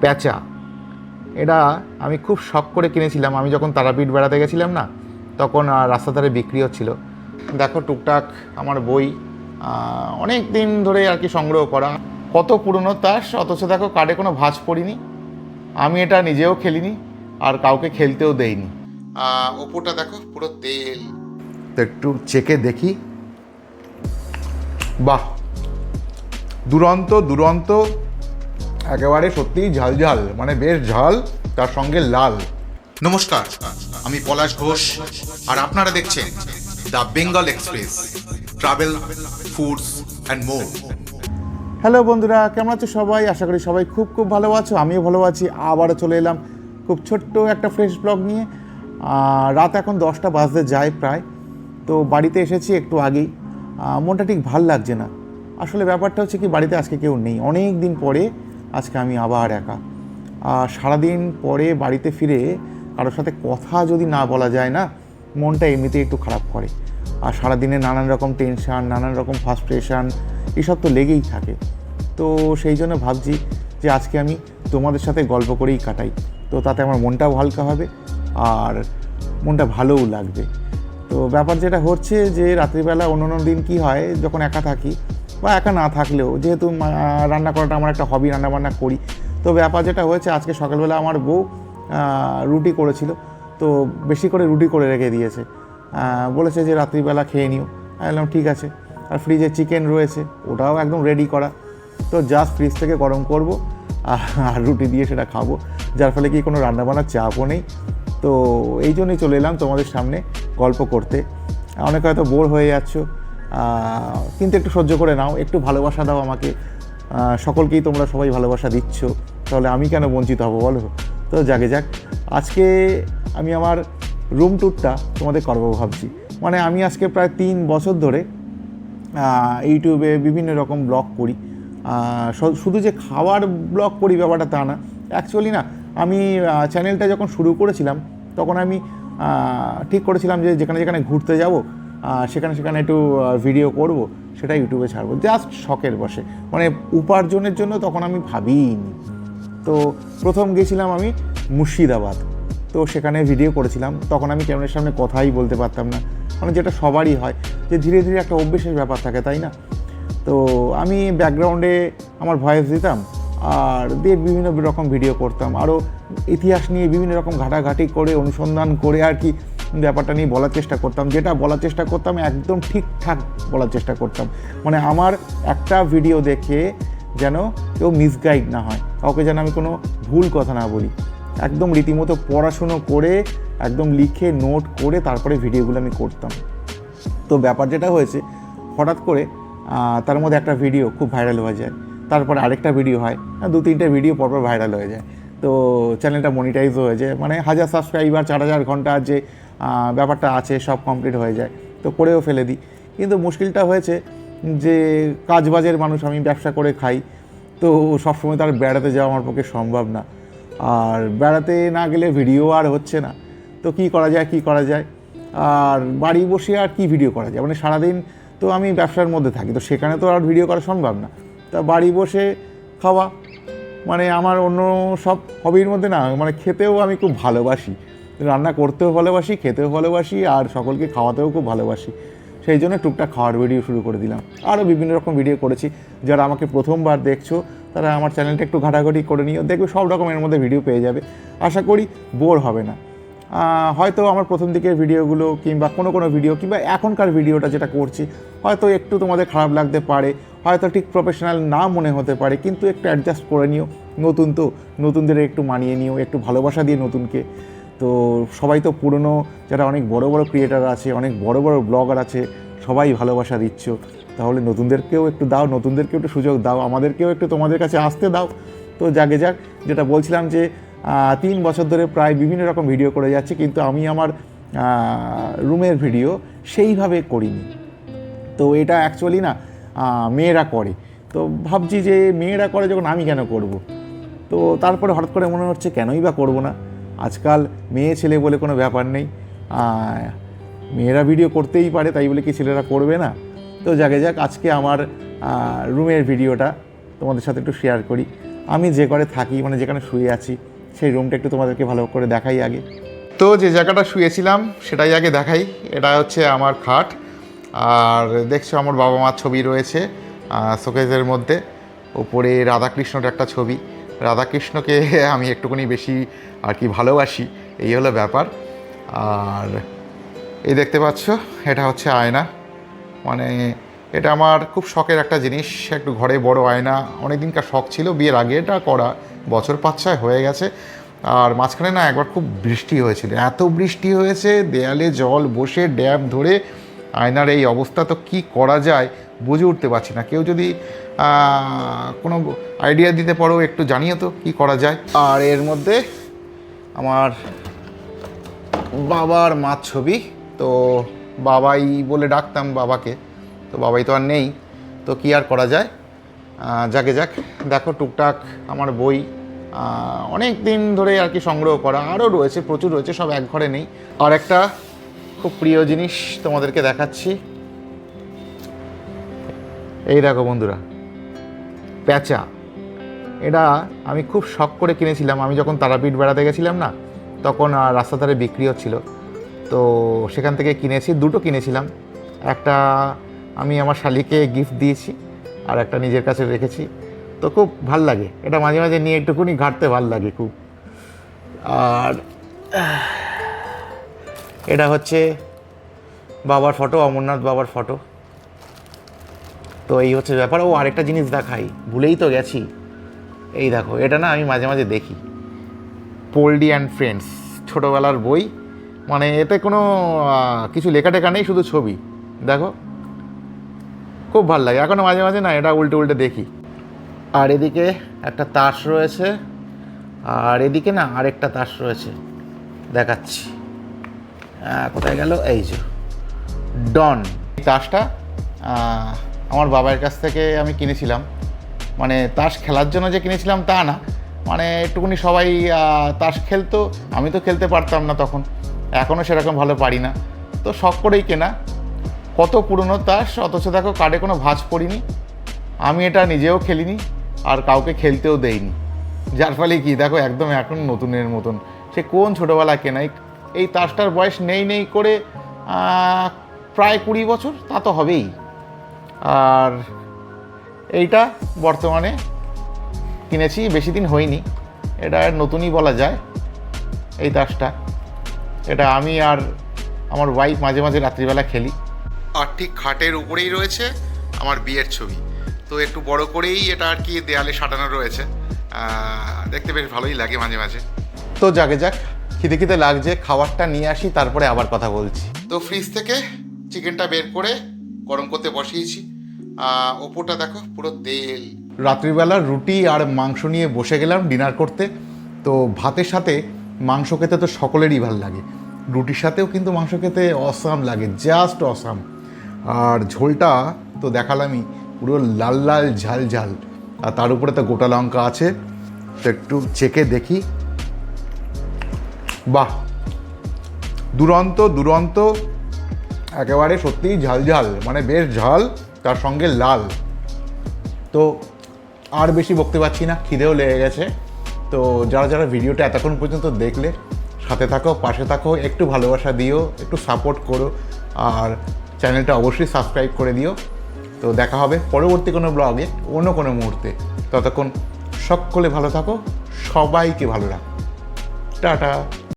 প্যাঁচা। এটা আমি খুব শখ করে কিনেছিলাম। আমি যখন তারাপীঠ বেড়াতে গেছিলাম না তখন রাস্তা ধারে বিক্রি হচ্ছিল। দেখো টুকটাক আমার বই অনেক দিন ধরে আর কি সংগ্রহ করা। কত পুরনো তাস অথচ দেখো কার্ডে কোনো ভাঁজ পড়িনি। আমি এটা নিজেও খেলিনি আর কাউকে খেলতেও দেইনি। আহ, ওপরটা দেখো পুরো তেল। তো একটু চেকে দেখি। বাহ! দুরন্ত দুরন্ত একেবারে সত্যিই ঝাল ঝাল মানে বেশ ঝাল তার সঙ্গে লাল। নমস্কার আমি পলাশ ঘোষ আর আপনারা দেখছেন the Bengal express travel foods and more. Hello বন্ধুরা কেমন আছো সবাই? আশা করি সবাই খুব খুব ভালো আছো আমিও ভালো আছি আবারও চলে এলাম খুব ছোট্ট একটা ফ্রেশ ব্লগ নিয়ে। রাত এখন দশটা বাজতে যায় প্রায় তো বাড়িতে এসেছি একটু আগেই। মনটা ঠিক ভালো লাগছে না। আসলে ব্যাপারটা হচ্ছে কি বাড়িতে আজকে কেউ নেই। অনেক দিন পরে আজকে আমি আবার একা। আর সারাদিন পরে বাড়িতে ফিরে কারোর সাথে কথা যদি না বলা যায় না, মনটা এমনিতেই একটু খারাপ করে। আর সারাদিনে নানান রকম টেনশান নানান রকম ফার্স্ট্রেশন এসব তো লেগেই থাকে। তো সেই জন্য ভাবছি যে আজকে আমি তোমাদের সাথে গল্প করেই কাটাই। তো তাতে আমার মনটাও হালকা হবে আর মনটা ভালোও লাগবে। তো ব্যাপার যেটা হচ্ছে যে রাত্রিবেলা অন্য অন্য দিন কী হয়, যখন একা থাকি বা একা না থাকলেও, যেহেতু রান্না করাটা আমার একটা হবি রান্না বান্না করি, তো ব্যাপার যেটা হয়েছে, আজকে সকালবেলা আমার বউ রুটি করেছিল, তো বেশি করে রুটি করে রেখে দিয়েছে। বলেছে যে রাত্রিবেলা খেয়ে নিও। বললাম, ঠিক আছে। আর ফ্রিজে চিকেন রয়েছে, ওটাও একদম রেডি করা। তো জাস্ট ফ্রিজ থেকে গরম করব, আর রুটি দিয়ে সেটা খাব। যার ফলে কি কোনো রান্নাবান্নার চাপও নেই। তো এই জন্যই চলে এলাম তোমাদের সামনে গল্প করতে। অনেকে হয়তো বোর হয়ে যাচ্ছ কিন্তু একটু সহ্য করে নাও, একটু ভালোবাসা দাও আমাকে। সকলকেই তোমরা সবাই ভালোবাসা দিচ্ছ, তাহলে আমি কেন বঞ্চিত হব বলো? তো যাকে যাক, আজকে আমি আমার রুম ট্যুরটা তোমাদের করব ভাবছি। মানে আমি আজকে প্রায় তিন বছর ধরে ইউটিউবে বিভিন্ন রকম ব্লগ করি। শুধু যে খাওয়ার ব্লগ করি ব্যাপারটা তা না অ্যাকচুয়ালি না, আমি চ্যানেলটা যখন শুরু করেছিলাম, তখন আমি ঠিক করেছিলাম যে যেখানে যেখানে ঘুরতে যাব সেখানে সেখানে একটু ভিডিও করব সেটা ইউটিউবে ছাড়বো। জাস্ট শখের বসে। মানে উপার্জনের জন্য তখন আমি ভাবিনি তো প্রথম গেছিলাম আমি মুর্শিদাবাদ। তো সেখানে ভিডিও করেছিলাম। তখন আমি ক্যামেরার সামনে কথাই বলতে পারতাম না। মানে যেটা সবারই হয় যে ধীরে ধীরে একটা অভ্যেসের ব্যাপার থাকে, তাই না? তো আমি ব্যাকগ্রাউন্ডে আমার ভয়েস দিতাম, আর দিয়ে বিভিন্ন রকম ভিডিও করতাম। আরও ইতিহাস নিয়ে বিভিন্ন রকম ঘাটাঘাটি করে, অনুসন্ধান করে আর কি ব্যাপারটা নিয়ে বলার চেষ্টা করতাম, যেটা বলার চেষ্টা করতাম, একদম ঠিকঠাক বলার চেষ্টা করতাম। মানে আমার একটা ভিডিও দেখে যেন কেউ মিসগাইড না হয়, কাউকে যেন আমি কোনো ভুল কথা না বলি। একদম রীতিমতো পড়াশুনো করে, একদম লিখে নোট করে তারপরে ভিডিওগুলো আমি করতাম। তো ব্যাপার যেটা হয়েছে, হঠাৎ করে তার মধ্যে একটা ভিডিও খুব ভাইরাল হয়ে যায়, তারপরে আরেকটা ভিডিও হয় দু তিনটে ভিডিও পরপর ভাইরাল হয়ে যায়। তো চ্যানেলটা মনিটাইজ হয়ে যায় মানে হাজার সাবস্ক্রাইবার চার হাজার ঘণ্টা যে ব্যাপারটা আছে, সব কমপ্লিট হয়ে যায়। তো করেও ফেলে দিই। কিন্তু মুশকিলটা হয়েছে যে কাজবাজের মানুষ, আমি ব্যবসা করে খাই। তো সবসময় তার বেড়াতে যাওয়া আমার পক্ষে সম্ভব না। আর বেড়াতে না গেলে ভিডিও আর হচ্ছে না। তো কি করা যায়, কি করা যায়? আর বাড়ি বসে আর কি ভিডিও করা যায়? মানে সারাদিন তো আমি ব্যবসার মধ্যে থাকি, তো সেখানে তো আর ভিডিও করা সম্ভব না। তা বাড়ি বসে খাওয়া মানে আমার অন্য সব হবির মধ্যে না মানে খেতেও আমি খুব ভালোবাসি। রান্না করতেও ভালোবাসি, খেতেও ভালোবাসি, আর সকলকে খাওয়াতেও খুব ভালোবাসি। সেই জন্য টুকটাক খাওয়ার ভিডিও শুরু করে দিলাম। আরও বিভিন্ন রকম ভিডিও করেছি। যারা আমাকে প্রথমবার দেখছ, তারা আমার চ্যানেলটা একটু ঘাটাঘাটি করে নিও। দেখবে সব রকমের মধ্যে ভিডিও পেয়ে যাবে। আশা করি বোর হবে না। হয়তো আমার প্রথম দিকের ভিডিওগুলো কিংবা কোনো কোনো ভিডিও কিংবা এখনকার ভিডিওটা যেটা করছি, হয়তো একটু তোমাদের খারাপ লাগতে পারে, হয়তো ঠিক প্রফেশনাল না মনে হতে পারে, কিন্তু একটু অ্যাডজাস্ট করে নিও। নতুন তো, নতুনদের একটু মানিয়ে নিও, একটু ভালোবাসা দিয়ে নতুনকে। তো সবাই তো পুরনো, যারা অনেক বড় বড় ক্রিয়েটার আছে, অনেক বড় বড় ব্লগার আছে, সবাই ভালোবাসা দিচ্ছ। তাহলে নতুনদেরকেও একটু দাও, নতুনদেরকেও একটু সুযোগ দাও, আমাদেরকেও একটু তোমাদের কাছে আসতে দাও। তো যাকে যাক, যেটা বলছিলাম যে তিন বছর ধরে প্রায় বিভিন্ন রকম ভিডিও করে যাচ্ছি, কিন্তু আমি আমার রুমের ভিডিও সেইভাবে করিনি। তো এটা অ্যাকচুয়ালি না মেয়েরা করে। তো ভাবছি যে মেয়েরা করে যখন আমি কেন করব? তো তারপরে হঠাৎ করে মনে হচ্ছে কেনই বা করব না? আজকাল মেয়ে ছেলে বলে কোনো ব্যাপার নেই। মেয়েরা ভিডিও করতেই পারে, তাই বলে কি ছেলেরা করবে না? তো যাকে যাক, আজকে আমার রুমের ভিডিওটা তোমাদের সাথে একটু শেয়ার করি। আমি যে ঘরে থাকি মানে যেখানে শুয়ে আছি, সেই রুমটা একটু তোমাদেরকে ভালো করে দেখাই আগে। তো যে জায়গাটা শুয়েছিলাম, সেটাই আগে দেখাই। এটা হচ্ছে আমার খাট। আর দেখছ আমার বাবা মার ছবি রয়েছে শোকেজের মধ্যে। ওপরে রাধাকৃষ্ণর একটা ছবি। রাধাকৃষ্ণকে আমি একটুখানি বেশি আর কি ভালোবাসি, এই হলো ব্যাপার। আর এই দেখতে পাচ্ছ, এটা হচ্ছে আয়না। মানে এটা আমার খুব শখের একটা জিনিস, একটু ঘরে বড় আয়না। অনেক দিনকার শখ ছিল, বিয়ের আগে এটা করা, বছর পাঁচ ছয় হয়ে গেছে। আর মাঝখানে না একবার খুব বৃষ্টি হয়েছিল। এত বৃষ্টি হয়েছে, দেয়ালে জল বসে, ড্যাম ধরে, আয়নার এই অবস্থা তো কি করা যায়? বুঝে উঠতে পারছি না। কেউ যদি কোনো আইডিয়া দিতে পারো, একটু জানিও তো, কী করা যায়। আর এর মধ্যে আমার বাবার মা ছবি। তো বাবাই বলে ডাকতাম বাবাকে। তো বাবাই তো আর নেই। তো কি আর করা যায়? যাকে যাক। দেখো, টুকটাক আমার বই অনেক দিন ধরে আর কি সংগ্রহ করা। আরও রয়েছে, প্রচুর রয়েছে, সব এক ঘরে নেই। আর একটা খুব প্রিয় জিনিস তোমাদেরকে দেখাচ্ছি। এই দেখো বন্ধুরা, প্যাঁচা। এটা আমি খুব শখ করে কিনেছিলাম। আমি যখন তারাপীঠ বেড়াতে গেছিলাম না, তখন রাস্তা ধারে বিক্রি হচ্ছিল। তো সেখান থেকে কিনেছি, দুটো কিনেছিলাম। একটা আমি আমার শালিকে গিফট দিয়েছি, আর একটা নিজের কাছে রেখেছি। তো খুব ভালো লাগে। এটা মাঝে মাঝে নিয়ে একটুকুনি ঘাটতে ভালো লাগে খুব। আর এটা হচ্ছে বাবার ফটো অমরনাথ বাবার ফটো তো এই হচ্ছে ব্যাপার। ও আরেকটা জিনিস দেখাই, ভুলেই তো গেছি। এই দেখো, এটা না আমি মাঝে মাঝে দেখি। পোল্ডি অ্যান্ড ফ্রেন্ডস, ছোটোবেলার বই। মানে এতে কোনো কিছু লেখা টেখা নেই, শুধু ছবি। দেখো, খুব ভালো লাগে। এখনও মাঝে মাঝে না এটা উল্টে উল্টে দেখি। আর এদিকে একটা তাস রয়েছে। আর এদিকে না আরেকটা তাস রয়েছে। দেখাচ্ছি। কোথায় গেল? এই যে, ডন। তাসটা আমার বাবার কাছ থেকে আমি কিনেছিলাম। মানে তাস খেলার জন্য যে কিনেছিলাম তা না। মানে একটুখানি সবাই তাস খেলতো, আমি তো খেলতে পারতাম না তখন। এখনও সেরকম ভালো পারি না। তো শখ করেই কেনা। কত পুরনো তাস, অথচ দেখো কার্ডে কোনো ভাঁজ পড়িনি। আমি এটা নিজেও খেলিনি, আর কাউকে খেলতেও দেইনি। যার ফলে কি, দেখো একদম এখন নতুনের মতন। সে কোন ছোটোবেলা কেনা এই- এই তাসটার বয়স নেই নেই করে প্রায় কুড়ি বছর, তা তো হবেই। আর এইটা বর্তমানে কিনেছি বেশি দিন হয়নি। এটা নতুনই বলা যায় এই তাসটা এটা আমি আর আমার ওয়াইফ মাঝে মাঝে রাত্রিবেলা খেলি। আর ঠিক খাটের উপরেই রয়েছে আমার বিয়ের ছবি। তো একটু বড় করেই এটা আর কি দেয়ালে সাজানো রয়েছে। দেখতে বেশ ভালোই লাগে মাঝে মাঝে। তো যাকে যাক খিদে খিদে লাগছে খাবারটা নিয়ে আসি তারপরে আবার কথা বলছি। তো ফ্রিজ থেকে চিকেনটা বের করে গরম করতে বসিয়েছি। আহ, ওপরটা দেখো পুরো তেল। রাত্রিবেলা রুটি আর মাংস নিয়ে বসে গেলাম ডিনার করতে। তো ভাতের সাথে মাংস খেতে তো সকলেরই ভালো লাগে। রুটির সাথেও কিন্তু মাংস খেতে অসাম লাগে জাস্ট অসাম। আর ঝোলটা তো দেখালামই পুরো লাল লাল ঝাল ঝাল। আর তার উপরে তো গোটা লঙ্কা আছে। তো একটু চেকে দেখি। বাহ! দুরন্ত দুরন্ত। একেবারে সত্যিই ঝাল ঝাল মানে বেশ ঝাল। তার সঙ্গে লাল। তো আর বেশি বকতে পারছি না, খিদেও লেগে গেছে। তো যারা যারা ভিডিওটা এতক্ষণ পর্যন্ত দেখলে, সাথে থাকো, পাশে থাকো, একটু ভালোবাসা দিও, একটু সাপোর্ট করো, আর চ্যানেলটা অবশ্যই সাবস্ক্রাইব করে দিও। তো দেখা হবে পরবর্তী কোনো ব্লগে অন্য কোনো মুহূর্তে। ততক্ষণ সকলে ভালো থাকো, সবাইকে ভালো রাখো। টাটা।